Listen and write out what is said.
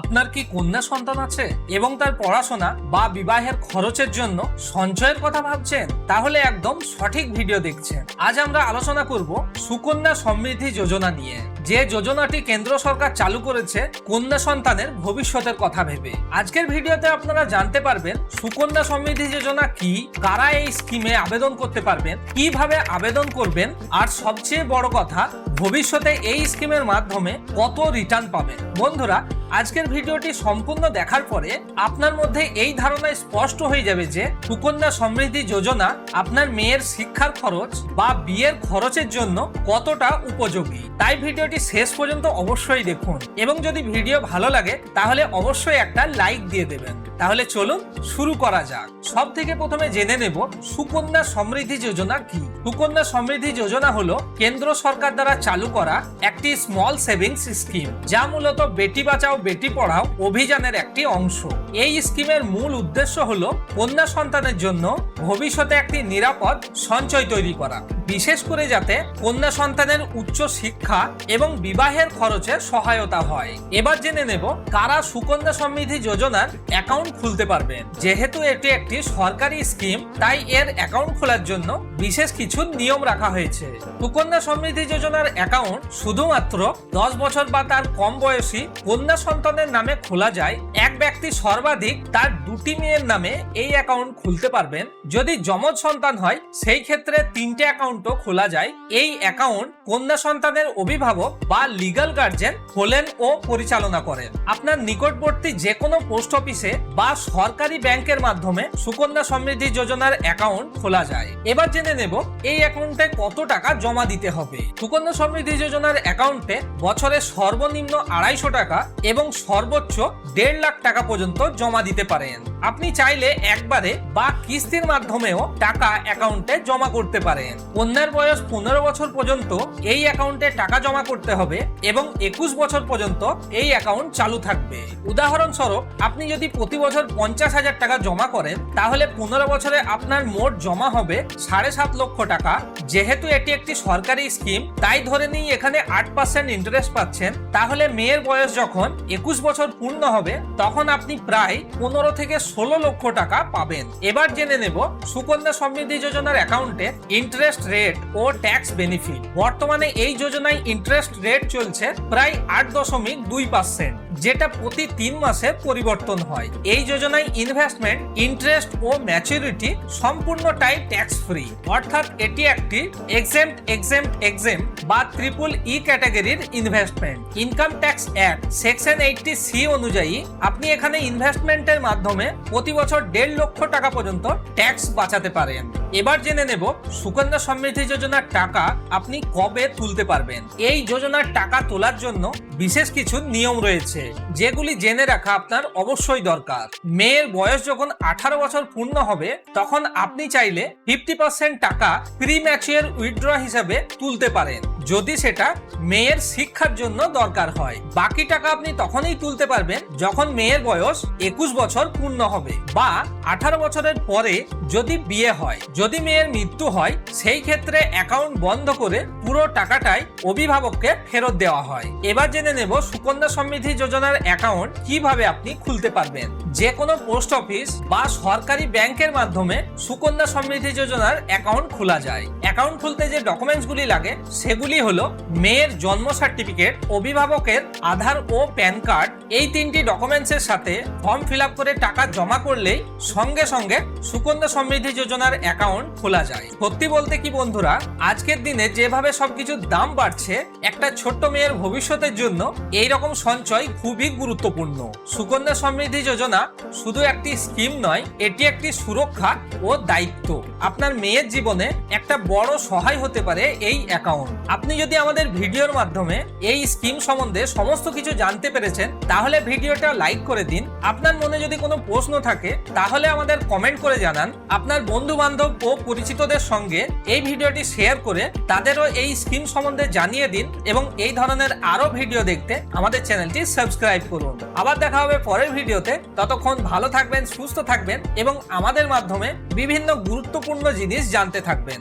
আপনার কি কন্যা সন্তান আছে এবং তার পড়াশোনা বা বিবাহের খরচের জন্য সঞ্চয়ের কথা ভাবছেন? তাহলে একদম সঠিক ভিডিও দেখছেন। আজ আমরা আলোচনা করব সুকন্যা সমৃদ্ধি যোজনা নিয়ে। যে যোজনাটি কেন্দ্র সরকার চালু করেছে কন্যা সন্তানের ভবিষ্যতের কথা ভেবে। আজকের ভিডিওতে আপনারা জানতে পারবেন সুকন্যা সমৃদ্ধি যোজনা কি, কারা এই স্কিমে আবেদন করতে পারবেন, কীভাবে আবেদন করবেন, আর সবচেয়ে বড় কথা, ভবিষ্যতে এই স্কিমের মাধ্যমে কত রিটার্ন পাবেন। বন্ধুরা আজকের ভিডিওটি সম্পূর্ণ দেখার পরে আপনার মধ্যে এই ধারণায় স্পষ্ট হয়ে যাবে যে সুকন্যা সমৃদ্ধি যোজনা আপনার মেয়ের শিক্ষার খরচ বা বিয়ের খরচের জন্য কতটা উপযোগী। তাই ভিডিওটি শেষ পর্যন্ত অবশ্যই দেখুন এবং যদি ভিডিও ভালো লাগে, তাহলে অবশ্যই একটা লাইক দিয়ে দেবেন। তাহলে চলুন শুরু করা যাক। সব থেকে প্রথমে জেনে নেব সুকন্যা সমৃদ্ধি যোজনা কি। সুকন্যা সমৃদ্ধি যোজনা হলো কেন্দ্র সরকার দ্বারা চালু করা একটি স্মল সেভিংস স্কিম যা মূলত বেটি বাঁচাও বেটি পড়াও অভিযানের একটি অংশ। এই স্কিমের মূল উদ্দেশ্য হলো কন্যা সন্তানের জন্য ভবিষ্যতে একটি নিরাপদ সঞ্চয় তৈরি করা, বিশেষ করে যাতে কন্যা সন্তানের উচ্চ শিক্ষা এবং বিবাহের খরচে সহায়তা হয়। এবার জেনে নেব কারা সুকন্যা সমৃদ্ধি যোজনার অ্যাকাউন্ট খুলতে পারবেন যেহেতু এটি একটি সরকারি স্কিম, তাই এর অ্যাকাউন্ট খোলার জন্য বিশেষ কিছু নিয়ম রাখা হয়েছে। সুকন্যা সমৃদ্ধি যোজনার অ্যাকাউন্ট শুধুমাত্র দশ বছর বা তার কম বয়সী কন্যা সন্তানের নামে খোলা যায়, এক ব্যক্তি সর্বাধিক তার দুটি মেয়ের নামে এই অ্যাকাউন্ট খুলতে পারবেন। যদি যমজ সন্তান হয়, সেই ক্ষেত্রে তিনটে অ্যাকাউন্টও খোলা যায়। এই অ্যাকাউন্ট কন্যা সন্তানের অভিভাবক বা লিগ্যাল গার্জেন খোলেন ও পরিচালনা করেন। আপনার নিকটবর্তী যে কোনো পোস্ট অফিসে বা সরকারি ব্যাংকের মাধ্যমে সুকন্যা সমৃদ্ধি যোজনার অ্যাকাউন্ট খোলা যায়। এবার জেনে নেব, এই অ্যাকাউন্টে কত টাকা জমা দিতে হবে? সুকন্যা সমৃদ্ধি যোজনার অ্যাকাউন্টে বছরে সর্বনিম্ন আড়াইশো টাকা এবং সর্বোচ্চ দেড় লাখ টাকা পর্যন্ত জমা দিতে পারেন। আপনি চাইলে একবারে বা কিস্তির মাধ্যমেও টাকা অ্যাকাউন্টে জমা করতে পারেন। কন্যার বয়স পনেরো বছর পর্যন্ত এই অ্যাকাউন্টে টাকা জমা করতে হবে এবং একুশ বছর পর্যন্ত এই অ্যাকাউন্ট চালু থাকবে। উদাহরণস্বরূপ, আপনি যদি প্রতি বছর পঞ্চাশ হাজার টাকা জমা করেন, তাহলে পনেরো বছরে আপনার মোট জমা হবে সাড়ে সাত লক্ষ টাকা। যেহেতু এটি একটি সরকারি স্কিম তাই ধরে নিই এখানে আট পার্সেন্ট ইন্টারেস্ট পাচ্ছেন। তাহলে মেয়ের বয়স যখন একুশ বছর পূর্ণ হবে, তখন আপনি প্রায় পনেরো থেকে ষোলো লক্ষ টাকা পাবেন। এবার জেনে নেব সুকন্যা সমৃদ্ধি যোজনার অ্যাকাউন্টে ইন্টারেস্ট রেট ও ট্যাক্স বেনিফিট। বর্তমানে এই যোজনায় ইন্টারেস্ট রেট চলছে প্রায় আট দশমিক দুই পার্সেন্ট। যেটা প্রতি তিন মাসে পরিবর্তন হয়। এই যোজনায় ইনভেস্টমেন্ট ইন্টারেস্ট ও ম্যাচুরিটি সম্পূর্ণটাই ট্যাক্স ফ্রি অর্থাৎ এটি একটি এক্সেম্ট এক্সেম্ট এক্সেম বা ট্রিপল ই ক্যাটাগরির investment income tax act section eighty C অনুযায়ী আপনি এখানে ইনভেস্টমেন্টের মাধ্যমে প্রতি বছর দেড় লক্ষ টাকা পর্যন্ত ট্যাক্স বাঁচাতে পারেন। এবার জেনে নেব সুকন্যা সমৃদ্ধি যোজনার টাকা আপনি কবে তুলতে পারবেন। এই যোজনার টাকা তোলার জন্য বিশেষ কিছু নিয়ম রয়েছে, যেগুলি জেনে রাখা আপনার অবশ্যই দরকার। মেয়ের বয়স যখন আঠারো বছর পূর্ণ হবে, তখন আপনি চাইলে ফিফটি পার্সেন্ট টাকা প্রি ম্যাচিওর উইথড্র হিসাবে তুলতে পারেন। যদি সেটা মেয়ের শিক্ষার জন্য দরকার হয়। বাকি টাকা আপনি তখনই তুলতে পারবেন যখন মেয়ের বয়স একুশ বছর পূর্ণ হবে বা আঠারো বছরের পরে যদি বিয়ে হয়। যদি মেয়ের মৃত্যু হয়, সেই ক্ষেত্রে অ্যাকাউন্ট বন্ধ করে পুরো টাকাটাই অভিভাবককে ফেরত দেওয়া হয়। এবার জেনে নেব সুকন্যা সমৃদ্ধি যোজনার অ্যাকাউন্ট কীভাবে আপনি খুলতে পারবেন। যে কোনো পোস্ট অফিস বা সরকারি ব্যাংকের মাধ্যমে সুকন্যা সমৃদ্ধি যোজনার অ্যাকাউন্ট খোলা যায়। অ্যাকাউন্ট খুলতে যে ডকুমেন্টসগুলি লাগে, সেগুলি হলো মেয়ের জন্ম সার্টিফিকেট, অভিভাবকের আধার ও প্যান কার্ড। এই তিনটি ডকুমেন্টসের সাথে ফর্ম ফিল করে টাকা জমা করলেই সঙ্গে সঙ্গে সুকন্যা সমৃদ্ধি যোজনার অ্যাকাউন্ট খোলা যায়। সত্যি বলতে কি বন্ধুরা, আজকের দিনে যেভাবে সবকিছুর দাম বাড়ছে, একটা ছোট্ট মেয়ের ভবিষ্যতের জন্য এই রকম সঞ্চয় খুবই গুরুত্বপূর্ণ। সুকন্যা সমৃদ্ধি যোজনা শুধু একটি স্কিম নয়, এটি একটি সুরক্ষা ও দায়িত্ব। আপনার মেয়ের জীবনে একটা বড় সহায় হতে পারে এই অ্যাকাউন্ট আপনি যদি আমাদের ভিডিওর মাধ্যমে এই স্কিম সম্বন্ধে সমস্ত কিছু জানতে পেরেছেন, তাহলে ভিডিওটা লাইক করে দিন। আপনার মনে যদি কোনো প্রশ্ন থাকে, তাহলে আমাদের কমেন্ট করে জানান। আপনার বন্ধু বান্ধব ও পরিচিতদের সঙ্গে এই ভিডিওটি শেয়ার করে তাদেরও এই স্কিম সম্বন্ধে জানিয়ে দিন এবং এই ধরনের আরও ভিডিও দেখতে আমাদের চ্যানেলটি সাবস্ক্রাইব করুন। আবার দেখা হবে পরের ভিডিওতে। ততক্ষণ ভালো থাকবেন সুস্থ থাকবেন এবং আমাদের মাধ্যমে বিভিন্ন গুরুত্বপূর্ণ জিনিস জানতে থাকবেন।